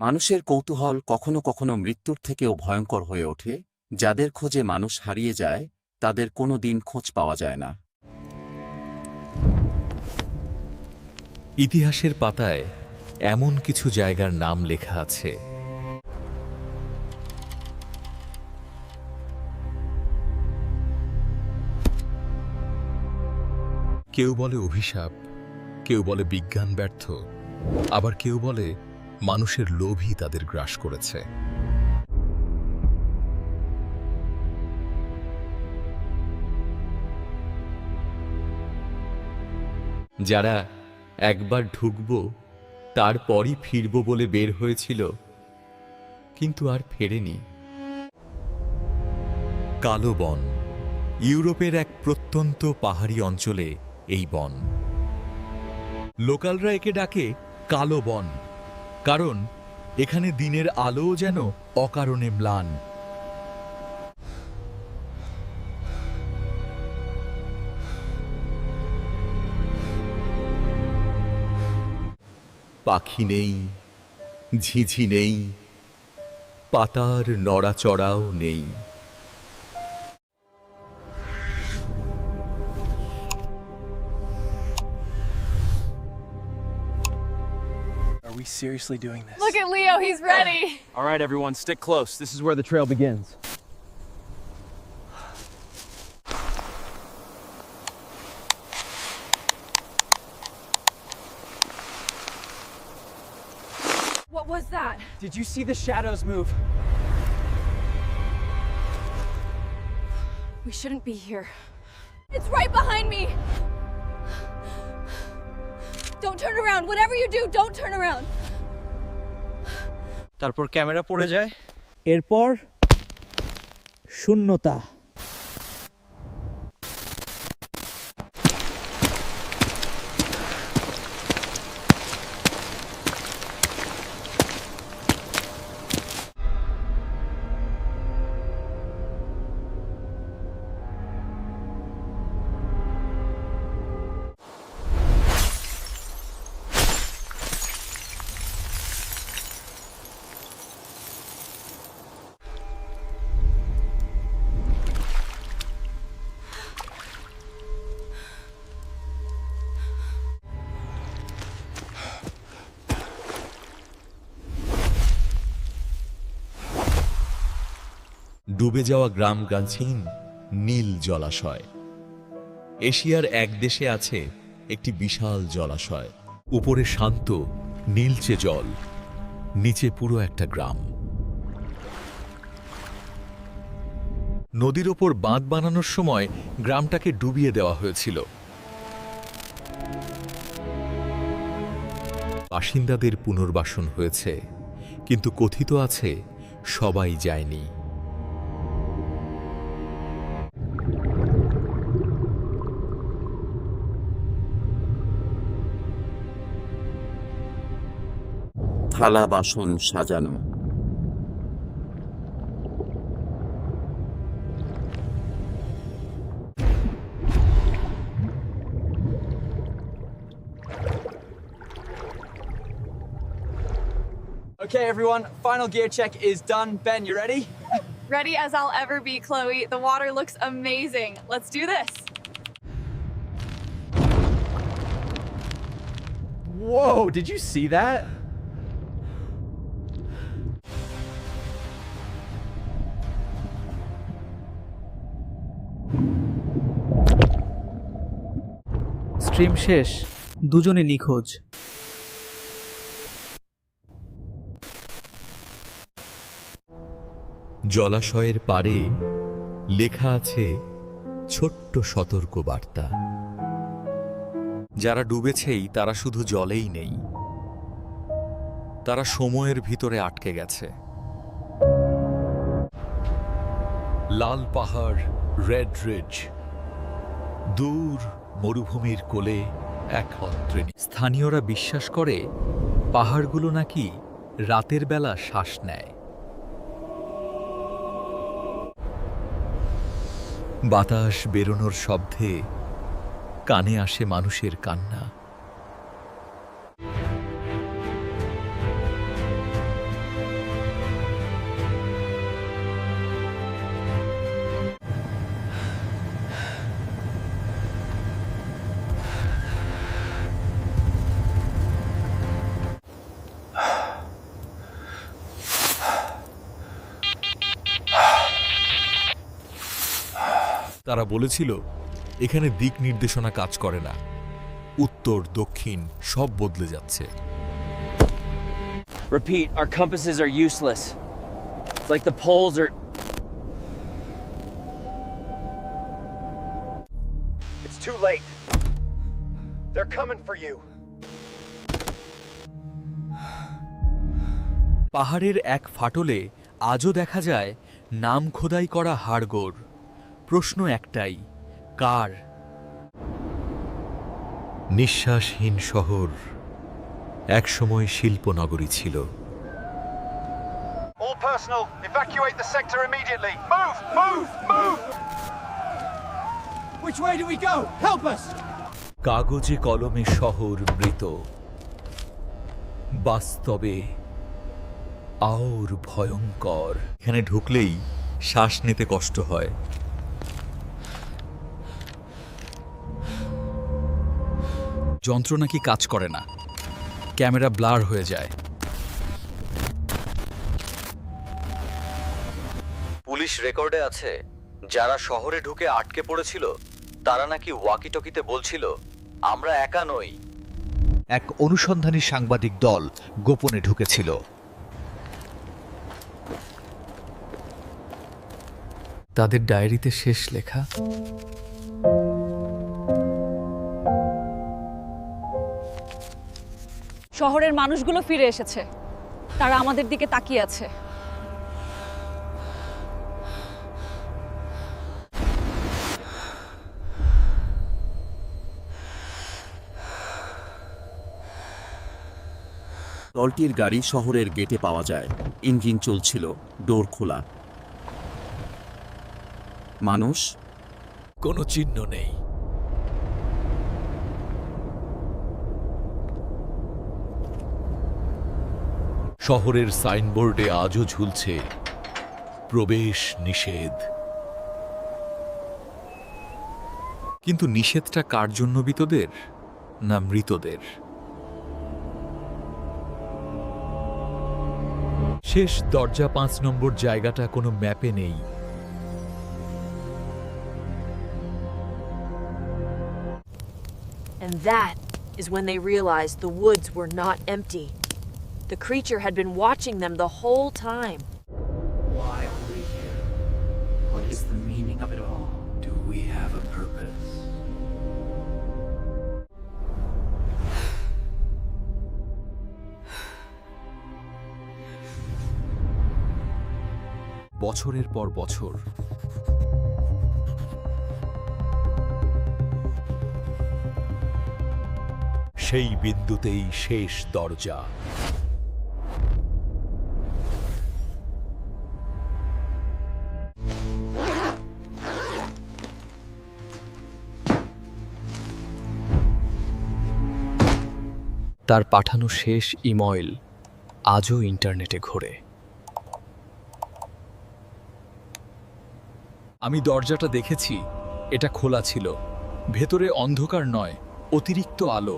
মানুষের কৌতূহল কখনো কখনো মৃত্যুর থেকেও ভয়ঙ্কর হয়ে ওঠে, যাদের খোঁজে মানুষ হারিয়ে যায়, তাদের কোনো দিন খোঁজ পাওয়া যায় না। ইতিহাসের পাতায় এমন কিছু জায়গার নাম লেখা আছে। কেউ বলে অভিশাপ, কেউ বলে বিজ্ঞান ব্যর্থ, আবার কেউ বলে মানুষের লোভই তাদের গ্রাস করেছে। যারা একবার ঢুকব, তারপরই ফিরব বলে বের হয়েছিল, কিন্তু আর ফেরেনি। কালো বন, ইউরোপের এক প্রত্যন্ত পাহাড়ি অঞ্চলে এই বন। লোকালরা একে ডাকে কালো বন। কারণ এখানে দিনের আলো যেন অকারণে ম্লান। পাখি নেই ঝিঝি নেই পাতার নড়াচড়াও নেই। Seriously doing this? Look at Leo, he's ready. All right, everyone, stick close. This is where the trail begins. What was that? Did you see the shadows move? We shouldn't be here. It's right behind me. Don't turn around. Whatever you do, don't turn around. তারপর camera পড়ে যায়। এরপর শূন্যতা। ডুবে যাওয়া গ্রাম গাছিন নীল জলাশয়। এশিয়ার এক দেশে আছে একটি বিশাল জলাশয়। উপরে শান্ত, নীলচে জল। নিচে পুরো একটা গ্রাম। নদীর ওপর বাঁধ বানানোর সময় গ্রামটাকে ডুবিয়ে দেওয়া হয়েছিল। বাসিন্দাদের পুনর্বাসন হয়েছে, কিন্তু কথিত আছে সবাই যায়নি। থালা বাসন সাজানো Okay, everyone, final gear check is done. Ben, you ready? Ready as I'll ever be, Chloe. The water looks amazing. Let's do this. Whoa, did you see that? Stream শেষ দুজনে নিখোঁজ। জলাশয়ের পারে লেখা আছে ছোট্ট সতর্ক বার্তা যারা ডুবেছেই তারা শুধু জলেই নেই। তারা সময়ের ভিতরে আটকে গেছে। লাল পাহাড়, রেড রিজ, দূর মরুভূমির কোলে এক অত্রেণী স্থানীয়রা বিশ্বাস করে পাহাড়গুলো নাকি রাতের বেলা শ্বাস নেয়। বাতাস বেরোনোর শব্দে কানে আসে মানুষের কান্না। তারা বলেছিল এখানে দিক নির্দেশনা কাজ করে না উত্তর দক্ষিণ সব বদলে যাচ্ছে Repeat, our compasses are useless. It's like the poles are. It's too late. They're coming for you. পাহাড়ের এক ফাটলে আজও দেখা যায় নাম খোদাই করা হাড়গোড় প্রশ্ন একটাই কার? নিঃশ্বাসহীন শহর একসময় শিল্পনগরী ছিল! কাগজে কলমে শহর মৃত। বাস্তবে আওর ভয়ঙ্কর। এখানে ঢুকলেই শ্বাস নিতে কষ্ট হয়। যন্ত্র নাকি কাজ করে না। ক্যামেরা ব্লার হয়ে যায়। পুলিশ রেকর্ডে আছে যারা শহরে ঢুকে আটকে পড়েছিল তারা নাকি ওয়াকিটকিতে বলছিল আমরা একা নই। এক অনুসন্ধানী সাংবাদিক দল গোপনে ঢুকেছিল। তাদের ডায়েরিতে শেষ লেখা শহরের মানুষগুলো ফিরে এসেছে। তারা আমাদের দিকে তাকিয়ে আছে। দলটির গাড়ি শহরের গেটে পাওয়া যায়। ইঞ্জিন চলছিল ডোর খোলা। মানুষ? কোনো চিহ্ন নেই। শহরের সাইনবোর্ডে আজও ঝুলছে প্রবেশ নিষেধ। কিন্তু নিষেধটা কার জন্য বিতদের না মৃতদের? শেষ দরজা পাঁচ নম্বর জায়গাটা কোনো ম্যাপে নেই। And that is when they realized the woods were not empty. The creature had been watching them the whole time. Why are we here? What is the meaning of it all? Do we have a purpose? বছরের পর বছর সেই বিন্দুতেই শেষ দরজা তার পাঠানো শেষ email আজও ইন্টারনেটে ঘোরে। আমি দরজাটা দেখেছি, এটা খোলা ছিল। ভেতরে অন্ধকার নয়, অতিরিক্ত আলো।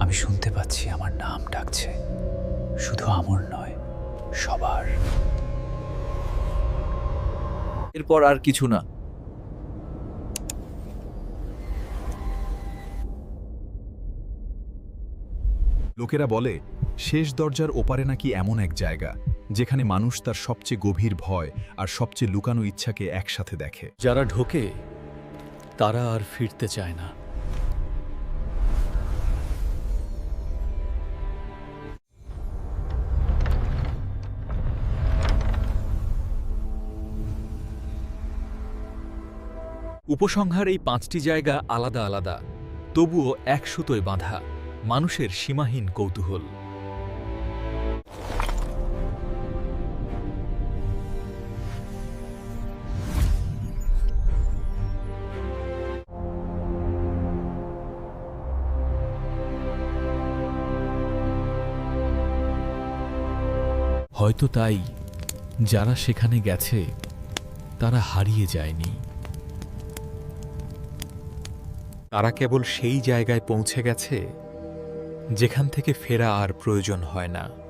আমি শুনতে পাচ্ছি আমার নাম ডাকছে। শুধু আমার নয়, সবার। এরপর আর কিছু না। লোকেরা বলে, শেষ দরজার ওপারে নাকি এমন এক জায়গা, যেখানে মানুষ তার সবচেয়ে গভীর ভয় আর সবচেয়ে লুকানো ইচ্ছাকে একসাথে দেখে। যারা ঢোকে, তারা আর ফিরতে চায় না। উপসংহার এই পাঁচটি জায়গা আলাদা আলাদা, তবুও এক সুতোয় বাঁধা। মানুষের সীমাহীন কৌতূহল। হয়তো তাই যারা সেখানে গেছে, তারা হারিয়ে যায়নি। তারা কেবল সেই জায়গায় পৌঁছে গেছে যেখান থেকে ফেরা আর প্রয়োজন হয় না।